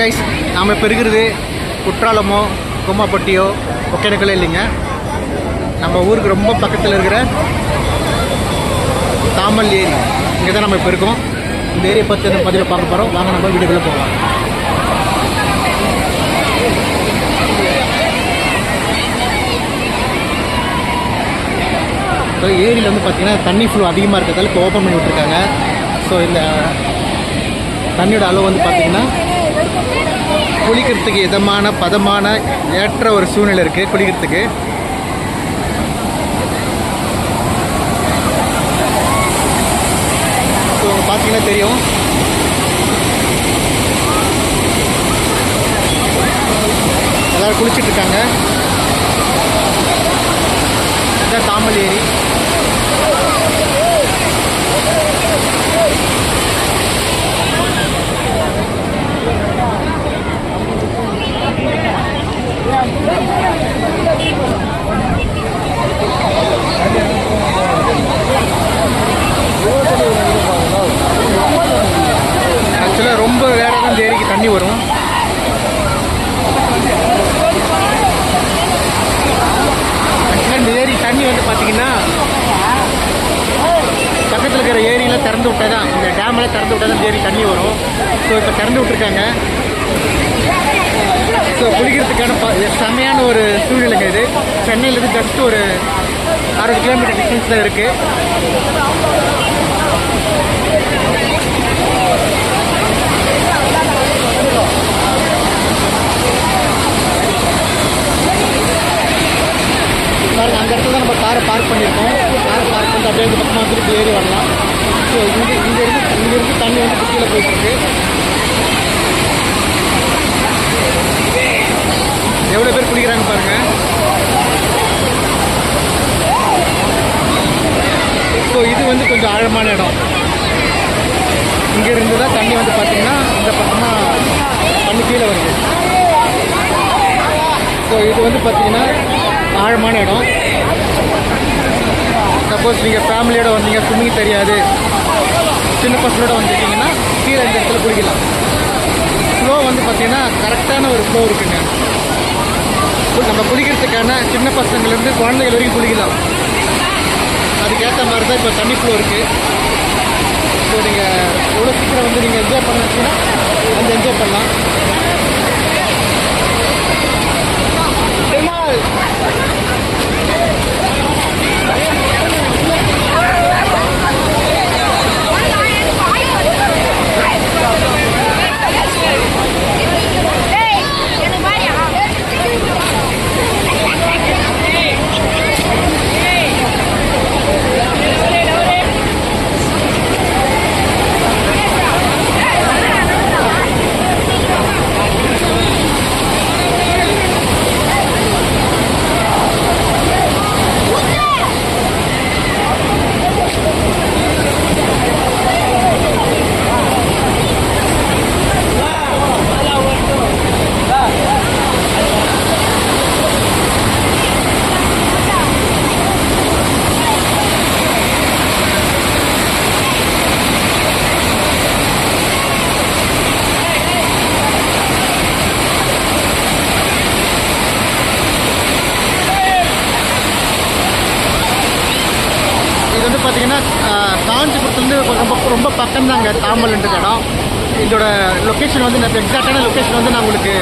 Guys நாம் இப்போ இருக்கிறது குற்றாலமோ கும்மாப்பட்டியோ ஒகேனக்கலோ இல்லைங்க. நம்ம ஊருக்கு ரொம்ப பக்கத்தில் இருக்கிற தாமல் ஏரி. இங்கே தான் நம்ம இப்போ இருக்கோம். இந்த ஏரியை பற்றி அந்த பதிவில் பார்க்க போகிறோம் வாங்க நம்ம வீடுக்குள்ளே போகலாம். ஸோ ஏரியில் வந்து பார்த்திங்கன்னா தண்ணி ஃப்ளோ அதிகமாக இருக்கிறதால இப்போ ஓப்பன் பண்ணி விட்டுருக்காங்க. ஸோ இந்த தண்ணியோட அளவு வந்து பார்த்திங்கன்னா குளிக்கிறதுக்கு இதமான பதமான ஏற்ற ஒரு சூழ்நிலை இருக்குது குளிக்கிறதுக்கு. ஸோ பார்த்தீங்கன்னா தெரியும். எல்லோரும் குளிச்சிட்டு இருக்காங்க. இதான் தாமல் ஏரி. ஆக்சுவலாக ரொம்ப வேற தான் இந்த ஏரிக்கு தண்ணி வரும். ஆக்சுவலாக இந்த ஏரி தண்ணி வந்து பார்த்தீங்கன்னா பக்கத்தில் இருக்கிற ஏரியெல்லாம் திறந்து விட்டா தான் இந்த டேமெல்லாம் திறந்து விட்டா தான் இந்த ஏரி தண்ணி வரும். ஸோ இப்போ திறந்து விட்ருக்காங்க ஸோ குளிக்கிறதுக்கான ப- செமையான ஒரு சூழ்நிலைங்க இது. சென்னையிலேருந்து ஜஸ்ட் ஒரு அறுபது கிலோமீட்டர் டிஸ்டன்ஸில் இருக்குது பாருங்க அந்த இடத்துல தான் நம்ம காரை பார்க் பண்ணியிருக்கோம். காரை பார்க் பண்ணிட்டு அப்படியே இந்த பக்கமாக திருப்பி ஏறி வரலாம். ஸோ இங்கே இங்கேருந்து இருந்து தண்ணி வந்து கீழே போயிட்டுருக்கு எவ்வளோ பேர் குடிக்கிறாங்க பாருங்க? ஸோ இது வந்து கொஞ்சம் ஆழமான இடம். இங்கேருந்து தான் தண்ணி வந்து பார்த்தீங்கன்னா இந்த பக்கமாக தண்ணி கீழே வருது. ஸோ இது வந்து பார்த்தீங்கன்னா ஆழமான இடம். சப்போஸ் நீங்கள் ஃபேமிலியோடு வந்தீங்க ஸ்விம்மிங் தெரியாது. சின்ன பசங்களோட வந்துருக்கீங்கன்னா கீழே இந்த இடத்துல குளிக்கலாம். ஃப்ளோ வந்து பார்த்தீங்கன்னா கரெக்டான ஒரு ஃப்ளோ இருக்குங்க. நம்ம குளிக்கிறதுக்கான சின்ன பசங்கள்லேருந்து குழந்தைகள் வரைக்கும் குளிக்கலாம். அதுக்கேற்ற மாதிரி தான் இப்போ தண்ணி ஃப்ளோ இருக்குது ஸோ நீங்கள் எவ்வளோ சீக்கிரம் வந்து நீங்கள் என்ஜாய் பண்ண வந்து என்ஜாய் பண்ணலாம் இது வந்து பார்த்தீங்கன்னா ஆஹ், காஞ்சிபுரத்துலேருந்து ரொம்ப ரொம்ப தாமல் தாங்க இடம். இதோட லொக்கேஷன் வந்து நான் எக்ஸாக்டான லொக்கேஷன் வந்து நான் உங்களுக்கு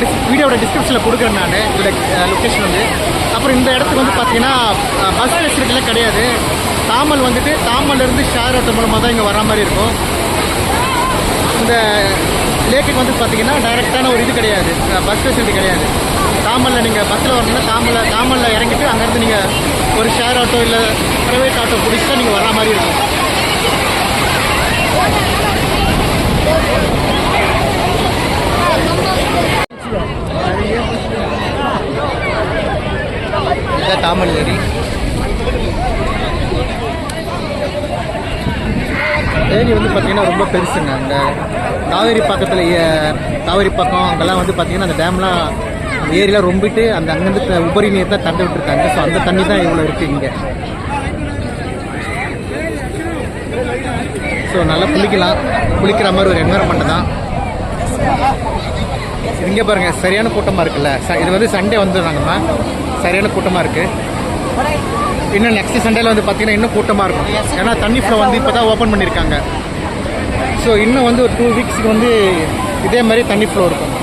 டிஸ் வீடியோட டிஸ்கிரிப்ஷனில் கொடுக்குறேன் நான். இதோட லொக்கேஷன் வந்து. அப்புறம் இந்த இடத்துக்கு வந்து பார்த்தீங்கன்னா பஸ் ஃபெசிலிட்டிலாம் கிடையாது. தாமல் வந்துட்டு தாமல்லேருந்து ஷேர் ஆட்டோ மூலமாக தான் இங்கே வர மாதிரி இருக்கும். இந்த லேக்குக்கு வந்து பார்த்தீங்கன்னா டைரெக்டான ஒரு இது கிடையாது. பஸ் ஃபெசிலிட்டி கிடையாது. தாமலில் நீங்கள் பஸ்ஸில் வரணும்னா தாமலில் தாமலில் இறங்கிட்டு அங்கேருந்து நீங்கள் ஒரு ஷேர் ஆட்டோ இல்லை ப்ரைவேட் ஆட்டோ பிடிச்சி தான் நீங்கள் வர மாதிரி இருக்கும். இதான் ஏரி. ஏரி வந்து பார்த்தீங்கன்னா ரொம்ப பெருசுங்க. அந்த காவேரி பக்கத்தில் காவேரி பக்கம் அங்கெல்லாம் வந்து பார்த்தீங்கன்னா அந்த டேம்லாம் ஏரியெலாம் ரொம்பிட்டு அந்த அங்கேருந்து உபரி நீர் தான் தந்து விட்டுருக்காங்க ஸோ அந்த தண்ணி தான் இவ்வளோ இருக்குது இங்கே. ஸோ நல்லா குளிக்கலாம். குளிக்கிற மாதிரி ஒரு என்வரன்மெண்ட் தான். இங்கே பாருங்கள் சரியான கூட்டமாக இருக்குல்ல. ச இது வந்து சண்டே வந்துடுறாங்கம்மா. சரியான கூட்டமாக இருக்குது இன்னும் நெக்ஸ்ட் சண்டேல வந்து பார்த்தீங்கன்னா இன்னும் கூட்டமாக இருக்கும். ஏன்னா தண்ணி ஃப்ளோ வந்து இப்போ தான் ஓப்பன் பண்ணியிருக்காங்க. ஸோ இன்னும் வந்து ஒரு டூ வீக்ஸ்க்கு வந்து இதே மாதிரி தண்ணி ஃப்ளோ இருக்கும்.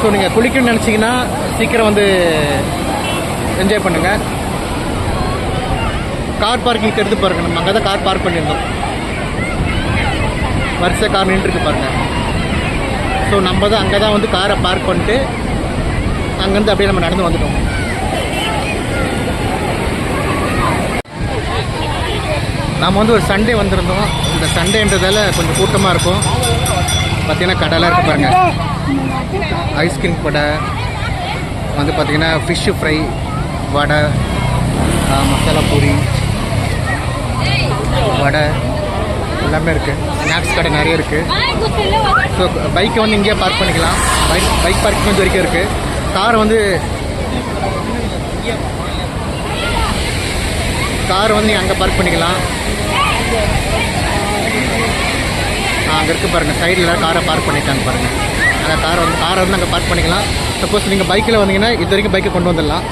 ஸோ நீங்கள் குளிக்கணும்னு நினச்சிங்கன்னா சீக்கிரம் வந்து என்ஜாய் பண்ணுங்கள் கார் பார்க்கிங் எடுத்து பாருங்கள் நம்ம அங்கே தான் கார் பார்க் பண்ணியிருந்தோம். வரிசை கார் நின்றுருக்கு பாருங்கள் ஸோ நம்ம தான் அங்கே தான் வந்து காரை பார்க் பண்ணிட்டு அங்கேருந்து அப்படியே நம்ம நடந்து வந்துட்டோம். நாம் வந்து ஒரு சண்டே வந்திருந்தோம். இந்த சண்டேன்றதால கொஞ்சம் கூட்டமாக இருக்கும். பார்த்திங்கன்னா கடைலாம் இருக்குது பாருங்கள் ஐஸ்கிரீம் கடை வந்து பார்த்திங்கன்னா ஃபிஷ்ஷு ஃப்ரை வடை மசாலா பூரி வடை. எல்லாமே இருக்குது ஸ்நாக்ஸ் கடை நிறைய இருக்குது ஸோ பைக்கை வந்து இங்கேயே பார்க் பண்ணிக்கலாம். பைக் பைக் பார்க்கிங் வந்து வரைக்கும் இருக்குது கார் வந்து கார் வந்து நீங்கள் அங்கே பார்க் பண்ணிக்கலாம். அங்கே இருக்குது பாருங்கள் சைடில் காரை பார்க் பண்ணிட்டாங்க பாருங்கள் அந்த காரை வந்து காரை வந்து அங்கே பார்க் பண்ணிக்கலாம். சப்போஸ் நீங்கள் பைக்கில் வந்தீங்கன்னா இது வரைக்கும் பைக்கை கொண்டு வந்துடலாம்.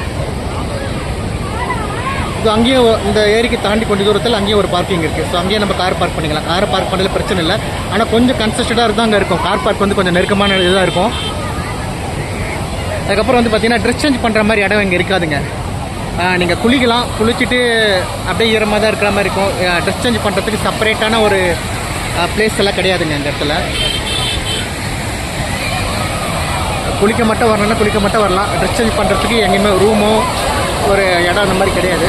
ஸோ அங்கேயும் இந்த ஏரிக்கு தாண்டி கொஞ்சம் தூரத்தில் அங்கேயும் ஒரு பார்க்கிங் இருக்குது ஸோ அங்கேயே நம்ம கார் பார்க் பண்ணிக்கலாம். காரை பார்க் பண்ணல பிரச்சனை இல்லை. ஆனால் கொஞ்சம் கன்சஸ்டடாக இருந்தால் அங்கே இருக்கும். கார் பார்க் வந்து கொஞ்சம் நெருக்கமான இதாக இருக்கும். அதுக்கப்புறம் வந்து பார்த்தீங்கன்னா ட்ரெஸ் சேஞ்ச் பண்ணுற மாதிரி இடம் இங்கே இருக்காதுங்க. நீங்கள் குளிக்கலாம். குளிச்சுட்டு அப்படியே ஈரமாக தான் இருக்கிற மாதிரி இருக்கும். ட்ரெஸ் சேஞ்ச் பண்ணுறதுக்கு செப்பரேட்டான ஒரு பிளேஸ் எல்லாம் கிடையாதுங்க இந்த இடத்துல. குளிக்க மட்டும் வரணும்னா குளிக்க மட்டும் வரலாம். ட்ரெஸ் சேஞ்ச் பண்ணுறதுக்கு எங்கேயுமே ரூமோ ஒரு இடம் அந்த மாதிரி கிடையாது.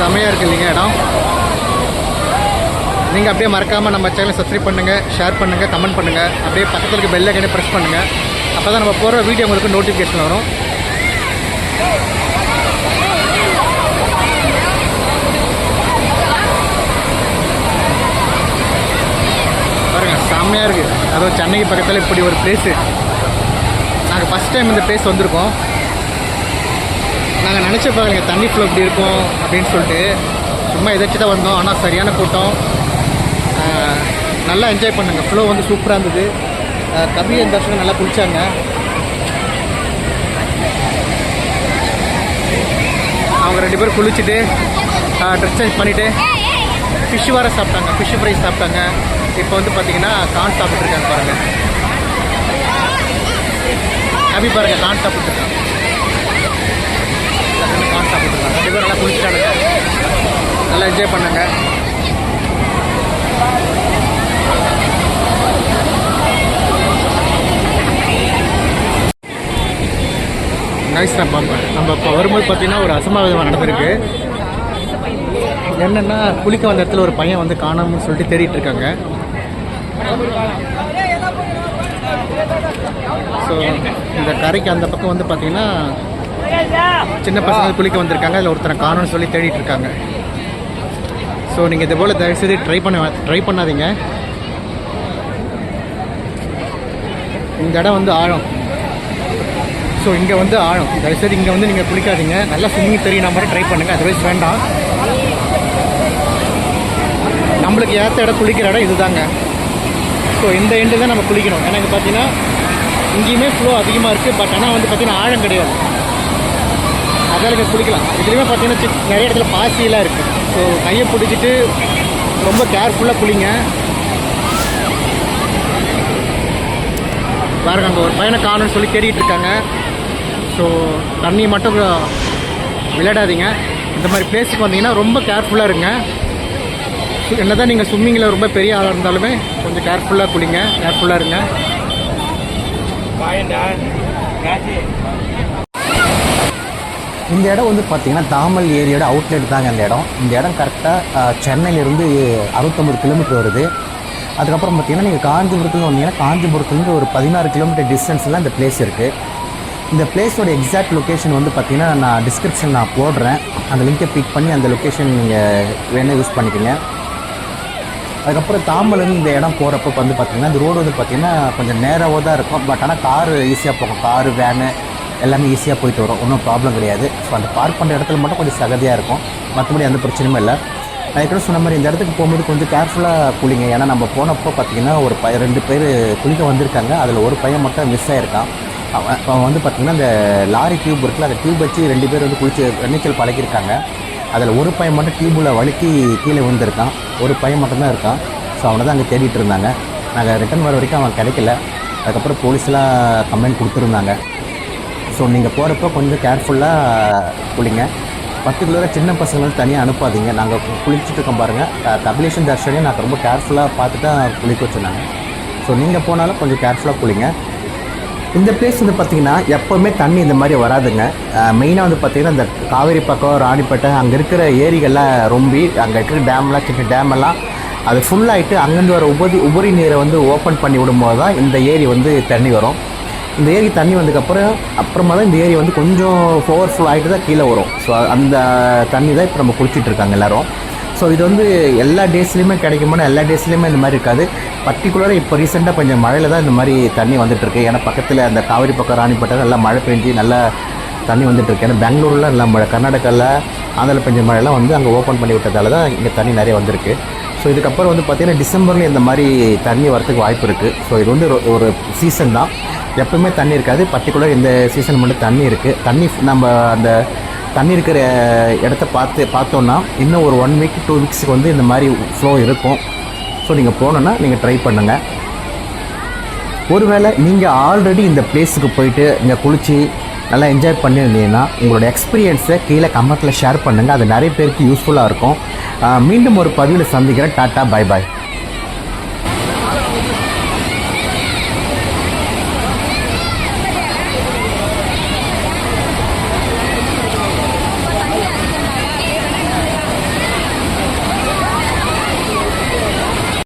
செமையாக இருக்கு இல்லைங்க இடம். நீங்கள் அப்படியே மறக்காமல் நம்ம சேனலை சப்ஸ்கிரைப் பண்ணுங்கள் ஷேர் பண்ணுங்கள் கமெண்ட் பண்ணுங்கள் அப்படியே பக்கத்தில் இருக்க பெல் ஐக்கனே ப்ரெஸ் பண்ணுங்கள் அப்போ தான் நம்ம போகிற வீடியோ உங்களுக்கு நோட்டிஃபிகேஷன் வரும். பாருங்கள் செம்மையாக இருக்குது அதுவும் சென்னைக்கு பக்கத்தில் இப்படி ஒரு பிளேஸு நாங்கள் ஃபஸ்ட் டைம் இந்த பிளேஸ் வந்திருக்கோம். நாங்கள் நினச்ச பாருங்க தண்ணி ஃப்ளோ இப்படி இருக்கும் அப்படின்னு சொல்லிட்டு சும்மா எதாச்சும் தான் வந்தோம். ஆனால் சரியான கூட்டம். நல்லா என்ஜாய் பண்ணுங்க. ஃப்ளோ வந்து சூப்பராக இருந்தது. ஆஹ், கபிலன் தர்ஷனம் நல்லா குளிச்சாங்க. அவங்க ரெண்டு பேரும் குளிச்சுட்டு ட்ரெஸ் சேஞ்ச் பண்ணிவிட்டு ஃபிஷ் வர சாப்பிட்டாங்க. ஃபிஷ் ஃப்ரை சாப்பிட்டாங்க. இப்போ வந்து பார்த்தீங்கன்னா கான் சாப்பிட்ருக்காங்க பாருங்கள் கபி பாருங்க கான் சாப்பிட்ருக்காங்க கான் சாப்பிட்ருக்காங்க ரெண்டு பேரும் நல்லா குளிச்சுட்டாங்க. நல்லா என்ஜாய் பண்ணாங்க. நைஸ் நம்ம நம்ம இப்போ வரும்போது பார்த்தீங்கன்னா ஒரு அசம்பாவிதமாக நடந்திருக்கு. என்னென்னா குளிக்க வந்த இடத்துல ஒரு பையன் வந்து காணாமல் சொல்லிட்டு தேடிட்டு இருக்காங்க. ஸோ இந்த கரைக்கு அந்த பக்கம் வந்து பார்த்தீங்கன்னா சின்ன பசங்க குளிக்க வந்திருக்காங்க அதில் ஒருத்தரை காணோம்னு சொல்லி தேடிட்டு இருக்காங்க. ஸோ நீங்கள் இது போல் தயவுசெய்து ட்ரை பண்ண ட்ரை பண்ணாதீங்க. இந்த இடம் வந்து ஆழம். ஸோ இங்கே வந்து ஆழம். தயவுசெய்து இங்கே வந்து நீங்கள் குளிக்காதீங்க. நல்லா ஸ்விம்மிங் தெரியுற மாதிரி ட்ரை பண்ணுங்கள் அதர்வைஸ் வேண்டாம். நம்மளுக்கு ஏற்ற இடம் குளிக்கிற இடம் இதுதாங்க. ஸோ இந்த எண்டு தான் நம்ம குளிக்கணும். இங்கே பார்த்தீங்கன்னா இங்கேயுமே ஃப்ளோ அதிகமாக இருக்குது பட் ஆனால் வந்து பார்த்தீங்கன்னா ஆழம் கிடையாது. அதால் குளிக்கலாம் இதுலேயுமே பார்த்தீங்கன்னா நிறைய இடத்துல பாசியெல்லாம் இருக்குது ஸோ கையை பிடிச்சிட்டு ரொம்ப கேர்ஃபுல்லாக குளிங்க. பாருங்க அங்கே ஒரு பையனை காணும்னு சொல்லி தேடிட்டு இருக்காங்க. ஸோ தண்ணி மட்டும் விளையாடாதீங்க. இந்த மாதிரி பிளேஸுக்கு வந்தீங்கன்னா ரொம்ப கேர்ஃபுல்லாக இருங்க. என்ன தான் நீங்கள் ஸ்விம்மிங்கில் ரொம்ப பெரிய ஆளாக இருந்தாலுமே கொஞ்சம் கேர்ஃபுல்லாக குளிங்க. கேர்ஃபுல்லாக இருங்க. இந்த இடம் வந்து பார்த்தீங்கன்னா தாமல் ஏரியோட அவுட்லெட் தாங்க இந்த இடம். இந்த இடம் கரெக்டாக சென்னையிலேருந்து அறுபத்தொம்பது கிலோமீட்டர் வருது. அதுக்கப்புறம் பார்த்திங்கன்னா நீங்கள் காஞ்சிபுரத்துலேருந்து வந்தீங்கன்னா காஞ்சிபுரத்துலேருந்து ஒரு பதினாறு கிலோமீட்டர் டிஸ்டன்ஸில் இந்த பிளேஸ் இருக்குது இந்த பிளேஸோட எக்ஸாக்ட் லொக்கேஷன் வந்து பார்த்திங்கன்னா நான் டிஸ்கிரிப்ஷன் நான் போடுறேன். அந்த லிங்கை பிக் பண்ணி அந்த லொக்கேஷன் நீங்கள் வேணால் யூஸ் பண்ணிக்கோங்க. அதுக்கப்புறம் தாம்பலேருந்து இந்த இடம் போகிறப்ப வந்து பார்த்திங்கன்னா இந்த ரோடு வந்து பார்த்திங்கன்னா கொஞ்சம் நேராக தான் இருக்கும். பட் ஆனால் காரு ஈஸியாக போகும். காரு வேனு எல்லாமே ஈஸியாக போயிட்டு வரும். ஒன்றும் ப்ராப்ளம் கிடையாது. ஸோ அந்த பார்க் பண்ணுற இடத்துல மட்டும் கொஞ்சம் சகதியாக இருக்கும். மற்றபடி எந்த பிரச்சனையும் இல்லை. நான் அதுக்கப்புறம் சொன்ன மாதிரி இந்த இடத்துக்கு போகும்போது கொஞ்சம் கேர்ஃபுல்லாக குளிங்க. ஏன்னா நம்ம போனப்போ பார்த்தீங்கன்னா ஒரு ப ரெண்டு பேர் குளிக்க வந்திருக்காங்க. அதில் ஒரு பையன் மட்டும் மிஸ் ஆகிருக்கான் அவன் அவன் வந்து பார்த்திங்கன்னா அந்த லாரி டியூப் இருக்குல்ல அந்த டியூப் வச்சு ரெண்டு பேர் வந்து குளிச்சு நீச்சல் பழகிருக்காங்க அதில் ஒரு பையன் மட்டும் டியூப்பில் வழுக்கி கீழே விழுந்திருக்கான். ஒரு பையன் மட்டும்தான் இருக்கான். ஸோ அவனை தான் அங்கே தேடிட்டு இருந்தாங்க. நாங்கள் ரிட்டர்ன் வர வரைக்கும் அவன் கிடைக்கல. அதுக்கப்புறம் போலீஸ்லாம் கம்ப்ளைண்ட் கொடுத்துருந்தாங்க. ஸோ நீங்கள் போகிறப்ப கொஞ்சம் கேர்ஃபுல்லாக குளிங்க. பர்டிகுலராக சின்ன பசங்களை தனியாக அனுப்பாதீங்க. நாங்கள் குளிச்சுட்டு இருக்கோம் பாருங்கள் கபிலேஷன் தர்ஷனையும் நாங்கள் ரொம்ப கேர்ஃபுல்லாக பார்த்து தான் குளிக்க வச்சுருந்தாங்க ஸோ நீங்கள் போனாலும் கொஞ்சம் கேர்ஃபுல்லாக குளிங்க. இந்த பிளேஸ் வந்து பார்த்திங்கன்னா எப்போவுமே தண்ணி இந்த மாதிரி வராதுங்க. மெயினாக வந்து பார்த்திங்கன்னா இந்த காவேரி பக்கம் ராணிப்பேட்டை அங்கே இருக்கிற ஏரிகள்லாம் ரொம்பி அங்கே இருக்கிற டேம்லாம் சின்ன டேமெல்லாம் அது ஃபுல்லாகிட்டு அங்கேருந்து வர உபரி உபரி நீரை வந்து ஓப்பன் பண்ணி விடும்போது தான் இந்த ஏரி வந்து தண்ணி வரும். இந்த ஏரி தண்ணி வந்ததுக்கப்புறம் அப்புறமா தான் இந்த ஏரி வந்து கொஞ்சம் ஓவர்ஃப்ளோ ஆகிட்டு தான் கீழே வரும். ஸோ அந்த தண்ணி தான் இப்போ நம்ம குடிச்சிட்டு இருக்காங்க எல்லாரும். ஸோ இது வந்து எல்லா டேஸ்லேயுமே கிடைக்குமானா எல்லா டேஸ்லையுமே இந்த மாதிரி இருக்காது. பர்டிகுலராக இப்போ ரீசெண்டாக கொஞ்சம் மழையில் தான் இந்த மாதிரி தண்ணி வந்துட்டுருக்கு ஏன்னா பக்கத்தில் அந்த காவிரி பக்கம் ராணிப்பட்டம் நல்லா மழை பெஞ்சு நல்லா தண்ணி வந்துட்டுருக்கு ஏன்னா பெங்களூரில் நல்லா மழை கர்நாடகாவில் ஆந்திர பெஞ்ச மழைலாம் வந்து அங்கே ஓப்பன் பண்ணி விட்டதால தான் இங்கே தண்ணி நிறைய வந்திருக்கு. ஸோ இதுக்கப்புறம் வந்து பார்த்திங்கன்னா டிசம்பர்லேயும் இந்த மாதிரி தண்ணி வரதுக்கு வாய்ப்பு இருக்குது ஸோ இது வந்து ஒரு சீசன் தான். எப்பவுமே தண்ணி இருக்காது. பர்டிகுலர் இந்த சீசன் மட்டும் தண்ணி இருக்குது தண்ணி நம்ம அந்த தண்ணி இருக்கிற இடத்த பார்த்து பார்த்தோன்னா இன்னும் ஒரு ஒன் வீக் டூ வீக்ஸுக்கு வந்து இந்த மாதிரி ஃப்ளோ இருக்கும். ஸோ நீங்கள் போனோன்னா நீங்கள் ட்ரை பண்ணுங்கள் ஒருவேளை நீங்கள் ஆல்ரெடி இந்த பிளேஸுக்கு போயிட்டு இங்கே குளித்து நல்லா என்ஜாய் பண்ணியிருந்தீங்கன்னா உங்களோட எக்ஸ்பீரியன்ஸை கீழே கமெண்ட்டில் ஷேர் பண்ணுங்கள் அது நிறைய பேருக்கு யூஸ்ஃபுல்லாக இருக்கும். மீண்டும் ஒரு பதிவில் சந்திக்கிறேன். Tata bye bye